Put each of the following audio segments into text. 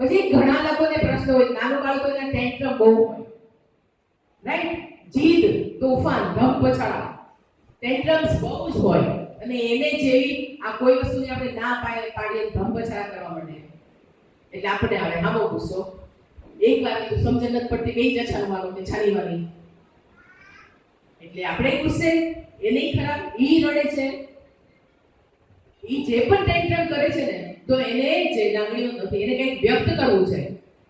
પછી ઘણા લોકોને પ્રશ્ન હોય, નાનું બાળકોને ટેન્શન બહુ હોય. રાઈટ જીદ, તોફાન ધમ પછાડા. ટેન્ટ્રમ્સ બહુ જ હોય. અને એને જેવી આ કોઈ વસ્તુને આપણે ના પાડે, પાડીએ ધમ પછાડા કરવા માટે એટલે આપણે આવે હામો ગુસ્સો. એક વાર સમજણ નથી પડતી, બે જ છાનવાનું કે છાનીવાની એટલે આપણે ગુસ્સે, એ નહીં ખરાબ, ઈ રડે છે. ઈ જે પણ ટેન્ટ્રમ કરે છે ને તો એને જે લાગણીઓ નથી એને કંઈક વ્યક્ત કરવું છે.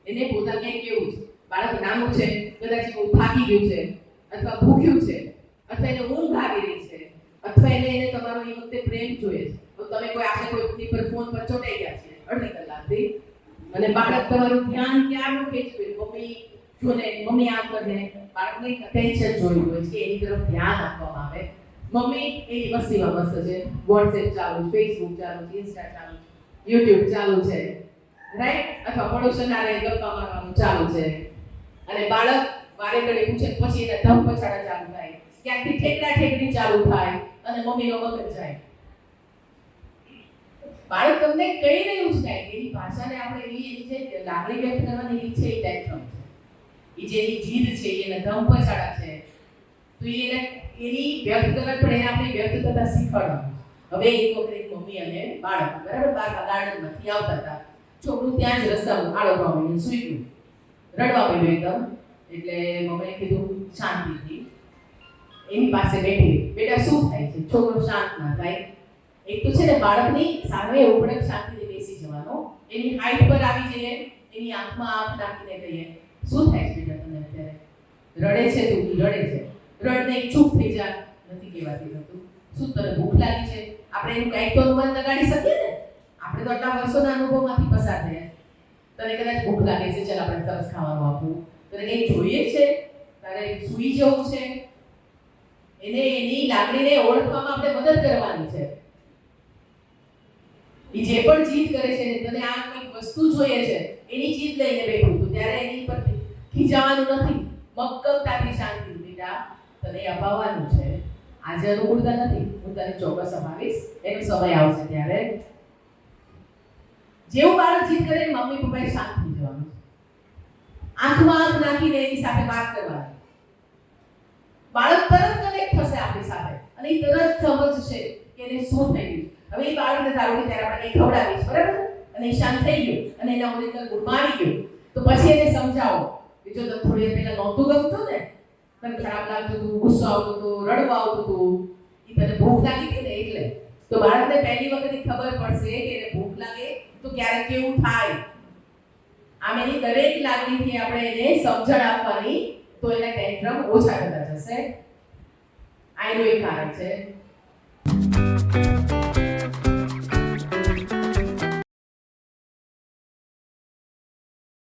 એને પોતાને કંઈક કેવું છે બાળક નાનું છે, કદાચ બહુ થાકી ગયું છે, અથવા ભૂખ્યું છે, અથવા એને ઊંઘ આવી રહી છે, અથવા એને એને તમારો એ વખતે પ્રેમ જોઈએ છે. તો તમે કોઈ આપણે કોઈ પર ફોન પર ચોટાઈ ગયા છે, અડધી કલાકથી. અને બાળક તમારું ધ્યાન ક્યારનું ખેંચવે મમ્મી જોને, મમ્મી આમ કરે બાળકને ટેન્શન જોયું હોય છે, એની તરફ ધ્યાન આપવામાં આવે. મમ્મી એની મસ્તીમાં મસ્ત છે. વોટ્સએપ ચાલુ ફેસબુક ચાલુ ઇન્સ્ટા ચાલુ. યુટ્યુબ ચાલુ છે. રાઈટ અથવા પડોશના રે ગપ્પા મારવાનું ચાલુ છે. અને બાળક વારે ઘડી પૂછે પછી એને ધમ પછાડા ચાલુ થાય. ક્યાંકથી ઠેકડા ઠેકડી ચાલુ થાય અને મમ્મીનો મગજ જાય. બાળક તમને કહી રહ્યું છે કાંઈક એની ભાષાને આપણે એવી છે કે લાગણી વ્યક્ત કરવાની રીત છે એ ટાઈપ છે. એ જે એની જીદ છે એને ધમ પછાડા છે. તો એને એની વ્યક્ત કરવા પણ એને આપણે વ્યક્ત કરતા શીખવાડવાનું હવે એક વખત મમ્મી અને બાળક, બરાબર? બાર ગાર્ડનમાંથી આવતા હતા. છોકરું ત્યાં જ રસ્તામાં આળોવા મળ્યું સુઈ ગયું. રડવા મળ્યું એકદમ. એટલે મમ્મીએ કીધું શાંતિથી એની પાસે બેઠી બેટા, શું થાય છે? છોકરો શાંત ના થાય. એક તો છે ને, બાળકની સામે ઉભડક શાંતિથી બેસી જવાનો. એની હાઈટ પર આવી જઈએ, એની આંખમાં આંખ નાખીને કહીએ, શું થાય છે બેટા તમને અત્યારે? રડે છે તું રડે છે. રડને ચૂપ થઈ જા. નથી કહેવાતી હતું શું તને ભૂખ લાગી છે? આપણે એનું કાંઈક તો અનુમાન લગાડી શકીએ ને, આપણે તો આટલા વર્ષોના અનુભવમાંથી પસાર થયા. તને કદાચ ભૂખ લાગે છે, ચાલ આપણે સરસ ખાવાનું આપવું તને કઈ જોઈએ છે? તારે સૂઈ જવું છે? એને એની લાગણીને ઓળખવામાં આપણે મદદ કરવાની છે. એ જે પણ જીદ કરે છે તને આ કંઈક વસ્તુ જોઈએ છે, એની જીદ લઈને બેઠું તું, ત્યારે એની પર ખીજાવાનું નથી. મક્કમતાથી શાંતિ, બેટા, તને અપાવવાનું છે. આજે અનુકૂળતા નથી. હું તને ચોક્કસ અપાવીશ એનો સમય આવશે ત્યારે. જેવું બાળક જીત કરે મમ્મી પપ્પાએ શાંત થઈ જવાનું. આંખમાં આંખ નાખીને એની સાથે વાત કરવાની. બાળક તરત કનેક્ટ થશે આપણી સાથે. અને એ તરત સમજશે કે એને શું થઈ ગયું. હવે એ બાળકને તારું કે ત્યારે આપણે ખવડાવીશ, બરાબર? અને એ શાંત થઈ ગયું. અને એના ઓરિજિનલ ગુણમાં આવી ગયું. તો પછી એને સમજાવો કે જો તમે થોડી વાર નહોતું ગમતું ને તને ખરાબ લાગતું હતું, ગુસ્સો આવતો હતો, રડવું આવતું હતું. એ તને ભૂખ લાગી હતી ને એટલે? તો બાળકને પહેલી વખત ખબર પડશે કે એને ભૂખ લાગે, તો ક્યારેક કેવું થાય? આમ એની દરેક લાગણીથી આપણે એને સમજણ આપવાની, તો એના ટેન્ટ્રમ ઓછા થતા જશે. આ એક કારણ છે.